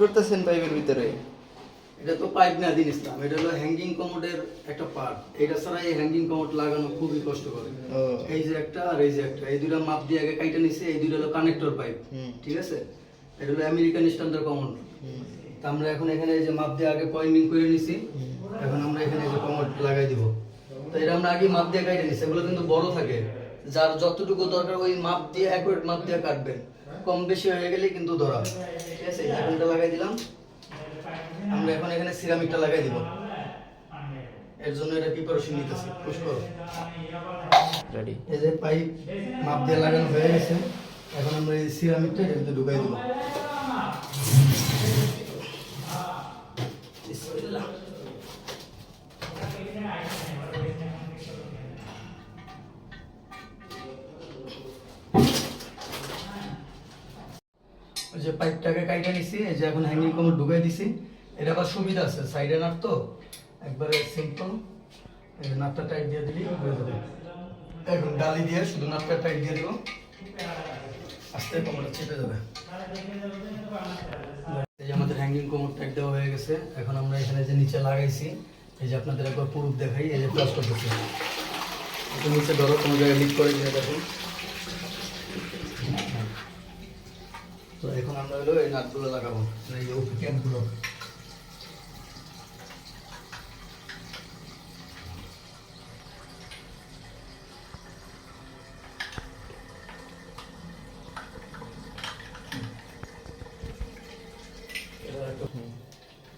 করতেছেন পাইপের ভিতরে? এটা তো পাইপ না দিন ইসলাম এটা হলো হ্যাঙ্গিং কমোডের একটা পার্ট এটা ছাড়া এই হ্যাঙ্গিং কমোড লাগানো খুবই কষ্ট করে এই যে একটা আর এই যে একটা এই দুটা মাপ দিয়ে আগে কাইটা নিছে এই দুটো হলো কানেক্টর পাইপ। ঠিক আছে? এটা হলো আমেরিকান স্ট্যান্ডার্ড কমোড। তা আমরা এখন এখানে এই যে মাপ দিয়ে আগে পয়েন্টিং করে নিছি এখন আমরা এখানে এই যে কমোড লাগাই দিব। তো এটা আমরা আগে মাপ দিয়ে কাইটা নিছি এগুলো কিন্তু বড় থাকে। যার যতটুকু দরকার ওই মাপ দিয়ে অ্যাকুরেট মাপ দিয়ে কাটবেন কম বেশি হয়ে গেলে কিন্তু ধরা ঠিক আছে আগুনটা লাগাই দিলাম। আমরা এখন এখানে সিরামিকটা লাগাই দিব। এর জন্য এটা প্রিপারেশন নিতেছি। পুশ করো। রেডি এই যে পাইপ মাপ দিয়ে লাগানো হয়ে গেছে। এখন আমরা এই সিরামিকটা এর ভিতরে ঢুকাই দেবো। যে পাইপটাকে কাইটা নিছি, এই যে এখন হ্যাঙ্গিং কোমর ঢুকাই দিছি। এটা আবার সুবিধা আছে সাইডে নাট তো, একবারে সিম্পল এই নাটটা টাইট দিয়ে দিলি, হয়ে যাবে। এখন ডালি দিয়ে শুধু নাটটা টাইট দিয়ে দিব। আস্তে কোমরটা চেপে যাবে। এই যে আমাদের হ্যাঙ্গিং কোমর টাইট দেওয়া হয়ে গেছে। এখন আমরা এখানে যে নিচে লাগাইছি, এই যে আপনাদের একবার প্রুফ দেখাই, এই যে প্লাস করতেছি। নিচে ধরো, কোনো জায়গায় লিক করে দিয়ে দেখো। এখন আমরা হলো এই নাটগুলো লাগাবো এই যে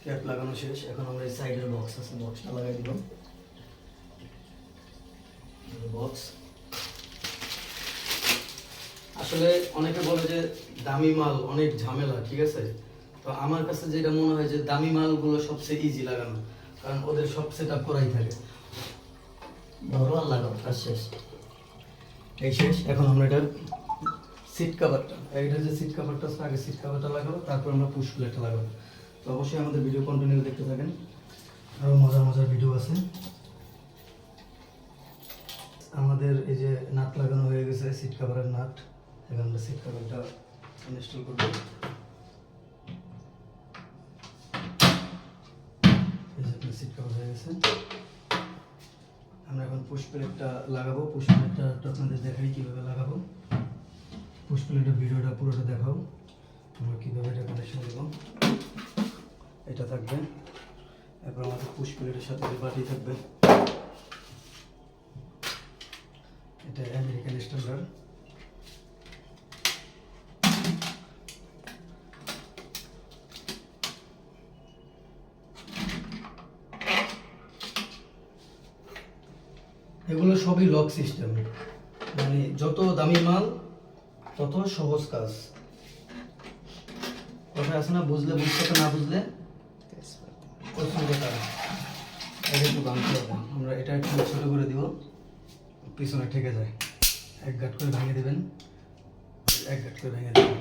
ক্যাপ লাগানো শেষ, এখন আমরা এই সাইডের বক্স আছে বক্সটা লাগাই দিব বক্স আসলে অনেকে বলে যে দামি মাল অনেক ঝামেলা, ঠিক আছে? তো আমার কাছে যেটা মনে হয় যে দামি মালগুলো সবচেয়ে ইজি লাগানো, কারণ ওদের সব সেট আপ করাই থাকে। ধরো আর লাগাও, কাজ শেষ। এই শেষ, এখন আমরা এটার সিট কাভারটা এটা যে সিট কাভারটা আছে, আগে সিট কাভারটা লাগাবো, তারপর আমরা পুশ প্লেটটা লাগাবো। তো অবশ্যই আমাদের ভিডিও কন্টিনিউ দেখতে থাকেন। আরও মজার মজার ভিডিও আছে। আমাদের এই যে নাট লাগানো হয়ে গেছে সিট কাভারের নাট। এখন আমরা সিট কাভারটা ইনস্টল করব। সিট কাভার হয়ে গেছে। আমরা এখন পুশ প্লেটটা লাগাবো। পুশ প্লেটটা আপনাদের দেখাই কীভাবে লাগাবো। পুশ প্লেটের ভিডিওটা পুরোটা দেখাও। আমরা কীভাবে এটা কানেকশন দেবো এটা থাকবে। এরপর আমাদের পুশ প্লেটের সাথে যে বাটি থাকবে। এটা আমেরিকান স্ট্যান্ডার্ড এগুলো সবই লক সিস্টেম মানে যত দামি মাল, তত সহজ কাজ। কথা আছে না, বুঝলে বুঝতে না বুঝলে একটু আমরা এটা একটু ছোটো করে দিব, পিছনে ঠেকে যায়। এক গাঁট করে ভেঙে দেবেন। এক গাঁট করে ভেঙে দেবেন।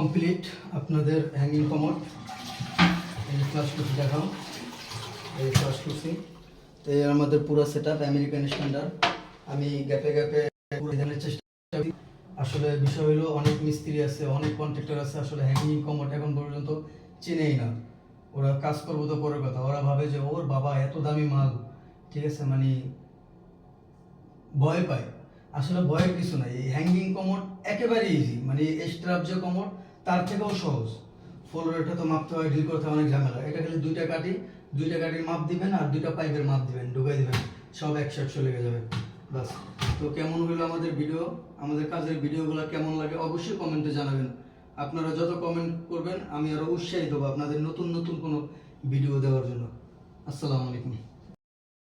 কমপ্লিট আপনাদের হ্যাঙ্গিং কমোড এই ক্লাস কুচি দেখাও। এই ক্লাস কুচি তো এই আমাদের পুরো সেট আপ আমেরিকান স্ট্যান্ডার্ড আমি গ্যাপে গ্যাপে পুরো ধ্যানের চেষ্টা করি। আসলে বিষয় হলো অনেক মিস্ত্রি আছে, অনেক কন্ট্রাক্টর আছে, আসলে হ্যাঙ্গিং কমোড এখন পর্যন্ত চেনেই না। ওরা কাজ করব তো পরের কথা। ওরা ভাবে যে, ওর বাবা এত দামি মাল। ঠিক আছে? মানে ভয় পায়। আসলে ভয়ের কিছু নাই। এই হ্যাঙ্গিং কমোড একেবারে ইজি মানে স্ট্রাপ যে কমোড তার থেকেও সহজ। ফ্লোরটা তো মাপতে হয় ডিল করতে হয়, অনেক ঝামেলা। এটা খালি দুইটা কাটি, দুইটা কাটির মাপ দিবেন আর দুইটা পাইপের মাপ দিবেন, ঢুকাই দিবেন, সব একসাথে চলে যাবে বাস তো কেমন হলো আমাদের ভিডিও আমাদের কাজের ভিডিওগুলো কেমন লাগে অবশ্যই কমেন্টে জানাবেন। আপনারা যত কমেন্ট করবেন, আমি আরও উৎসাহিত হব আপনাদের নতুন নতুন কোনো ভিডিও দেওয়ার জন্য। আসসালামু আলাইকুম।